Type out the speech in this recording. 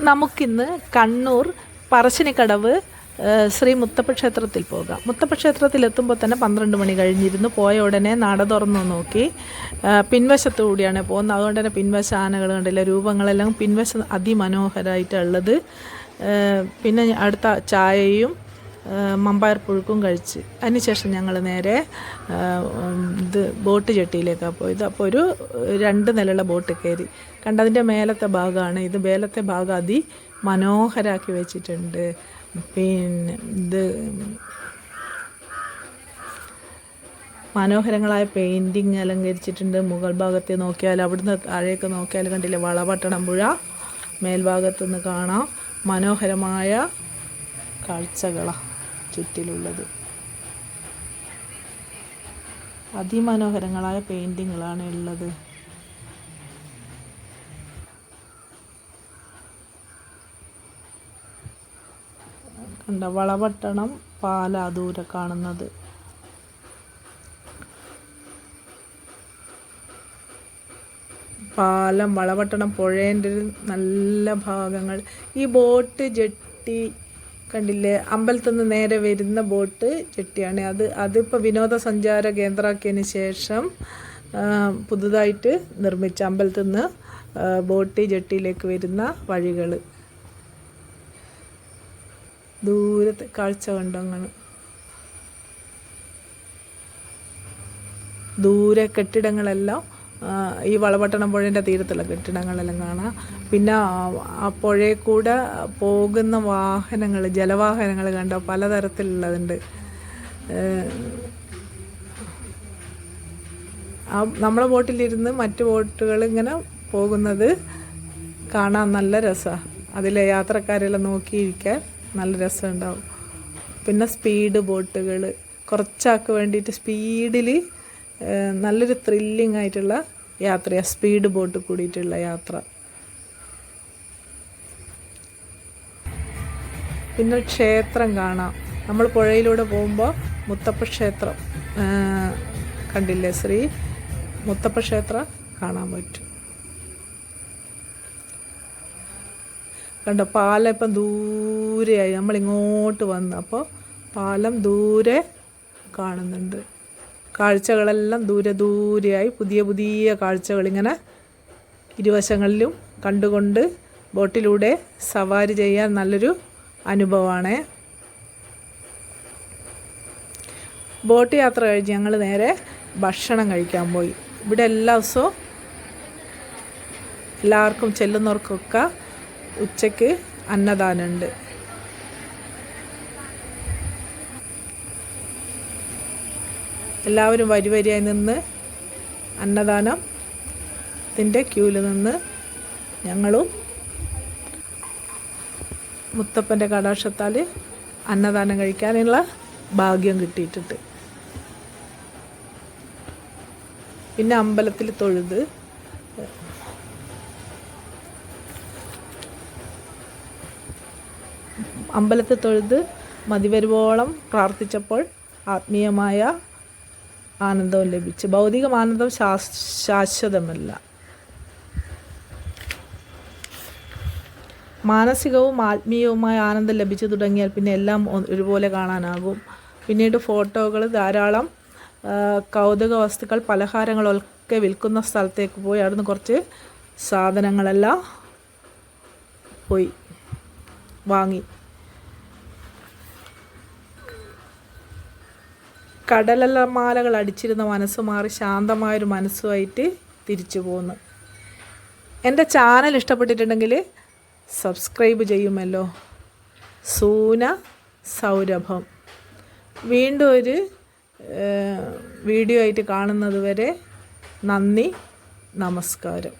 നമുക്കിന്ന് കണ്ണൂർ പറശ്ശിനിക്കടവ് ശ്രീ മുത്തപ്പ ക്ഷേത്രത്തിൽ പോകാം. മുത്തപ്പ ക്ഷേത്രത്തിൽ എത്തുമ്പോൾ തന്നെ പന്ത്രണ്ട് മണി കഴിഞ്ഞിരുന്നു. പോയ ഉടനെ നട തുറന്നു നോക്കി. പിൻവശത്തു കൂടിയാണ് പോകുന്നത്. അതുകൊണ്ട് തന്നെ പിൻവശ ആനകൾ കണ്ടില്ല. രൂപങ്ങളെല്ലാം പിൻവശം അതിമനോഹരമായിട്ടുള്ളത് പിന്നെ അടുത്ത ചായയും മമ്പായർ പുഴുക്കും കഴിച്ച്. അതിനുശേഷം ഞങ്ങൾ നേരെ ഇത് ബോട്ട് ചെട്ടിയിലേക്കാണ് പോയത്. അപ്പോൾ ഒരു രണ്ട് നിലയുള്ള ബോട്ട് കയറി. കണ്ടതിന്റെ മേലത്തെ ഭാഗമാണ് ഇത് മേലത്തെ ഭാഗം അതി മനോഹരാക്കി വെച്ചിട്ടുണ്ട്. പിന്നെ ഇത് മനോഹരങ്ങളായ പെയിന്റിങ് അലങ്കരിച്ചിട്ടുണ്ട്. മുഗൾ ഭാഗത്ത് നോക്കിയാൽ അവിടുന്ന് താഴേക്ക് നോക്കിയാൽ കണ്ടില്ലേ വളപട്ടണം പുഴ. മേൽഭാഗത്തുനിന്ന് കാണാം മനോഹരമായ കാഴ്ചകളാണ് ചുറ്റിലുള്ളത്. അതിമനോഹരങ്ങളായ പെയിന്റിങ്ങുകളാണ് ഉള്ളത്. കണ്ട? വളപട്ടണം പാല ദൂരെ കാണുന്നത്. പാലം വളപട്ടണം പുഴേന്റെ നല്ല ഭാഗങ്ങൾ. ഈ ബോട്ട് ജെട്ടി കണ്ടില്ലേ? അമ്പലത്തിൽ നിന്ന് നേരെ വരുന്ന ബോട്ട് ജെട്ടിയാണ് അത് അതിപ്പോൾ വിനോദസഞ്ചാര കേന്ദ്രമാക്കിയതിന് ശേഷം പുതുതായിട്ട് നിർമ്മിച്ച അമ്പലത്തിൽ നിന്ന് ബോട്ട് ജെട്ടിയിലേക്ക് വരുന്ന വഴികൾ ദൂരത്തെ കാഴ്ച കണ്ടങ്ങൾ ദൂരെ കെട്ടിടങ്ങളെല്ലാം ഈ വളപട്ടണം പുഴേന്റെ തീരത്തുള്ള കെട്ടിടങ്ങളെല്ലാം കാണാം. പിന്നെ ആ- പുഴയിൽ കൂടെ പോകുന്ന വാഹനങ്ങൾ ജലവാഹനങ്ങൾ കണ്ടോ? പലതരത്തിലുള്ളതുണ്ട്. ആ നമ്മളെ ബോട്ടിലിരുന്ന് മറ്റു ബോട്ടുകൾ ഇങ്ങനെ പോകുന്നത് കാണാൻ നല്ല രസമാണ് അതിലെ യാത്രക്കാരെല്ലാം നോക്കിയിരിക്കാൻ നല്ല രസമുണ്ടാവും. പിന്നെ സ്പീഡ് ബോട്ടുകൾ കുറച്ചാൾക്ക് വേണ്ടിയിട്ട് സ്പീഡിൽ നല്ലൊരു ത്രില്ലിംഗ് ആയിട്ടുള്ള യാത്രയാണ് സ്പീഡ് ബോട്ട് കൂടിയിട്ടുള്ള യാത്ര. പിന്നെ ക്ഷേത്രം കാണാം. നമ്മൾ പുഴയിലൂടെ പോകുമ്പോൾ മുത്തപ്പ ക്ഷേത്രം കണ്ടില്ലേ ശ്രീ? മുത്തപ്പ ക്ഷേത്രം കാണാൻ പറ്റും. കണ്ടോ? പാലം ഇപ്പം ദൂരെയായി. നമ്മളിങ്ങോട്ട് വന്നു അപ്പോൾ പാലം ദൂരെ കാണുന്നുണ്ട്. കാഴ്ചകളെല്ലാം ദൂരെ ദൂരെയായി പുതിയ പുതിയ കാഴ്ചകളിങ്ങനെ ഇരുവശങ്ങളിലും കണ്ടുകൊണ്ട് ബോട്ടിലൂടെ സവാരി ചെയ്യാൻ നല്ലൊരു അനുഭവമാണ്. ബോട്ട് യാത്ര കഴിഞ്ഞ് ഞങ്ങൾ നേരെ ഭക്ഷണം കഴിക്കാൻ പോയി. ഇവിടെ എല്ലാ ദിവസവും എല്ലാവർക്കും ചെല്ലുന്നവർക്കൊക്കെ ഉച്ചയ്ക്ക് അന്നദാനമുണ്ട്. എല്ലാവരും വരി വരിയായി നിന്ന് അന്നദാനത്തിന്റെ ക്യൂവിൽ നിന്ന് ഞങ്ങളും മുത്തപ്പന്റെ കടാക്ഷത്താൽ അന്നദാനം കഴിക്കാനുള്ള ഭാഗ്യം കിട്ടിയിട്ടുണ്ട്. പിന്നെ അമ്പലത്തിൽ തൊഴുത് അമ്പലത്തിൽ തൊഴുത് മതിവരുവോളം പ്രാർത്ഥിച്ചപ്പോൾ ആത്മീയമായ ആനന്ദവും ലഭിച്ചു. ഭൗതികം ആനന്ദം ശാശ്വതമല്ല. മാനസികവും ആത്മീയവുമായ ആനന്ദം ലഭിച്ചു തുടങ്ങിയാൽ പിന്നെ എല്ലാം ഒരുപോലെ കാണാനാകും. പിന്നീട് ഫോട്ടോകൾ ധാരാളം കൗതുക വസ്തുക്കൾ പലഹാരങ്ങളൊക്കെ വിൽക്കുന്ന സ്ഥലത്തേക്ക് പോയി. അവിടുന്ന് കുറച്ച് സാധനങ്ങളെല്ലാം പോയി വാങ്ങി. കടലമാലകൾ അടിച്ചിരുന്ന മനസ്സ് മാറി ശാന്തമായൊരു മനസ്സുമായിട്ട് തിരിച്ചു പോകുന്നു എന്റെ ചാനൽ ഇഷ്ടപ്പെട്ടിട്ടുണ്ടെങ്കിൽ സബ്സ്ക്രൈബ് ചെയ്യുമല്ലോ. സൂന സൗരഭം. വീണ്ടും ഒരു വീഡിയോ ആയിട്ട് കാണുന്നത് വരെ നന്ദി നമസ്കാരം.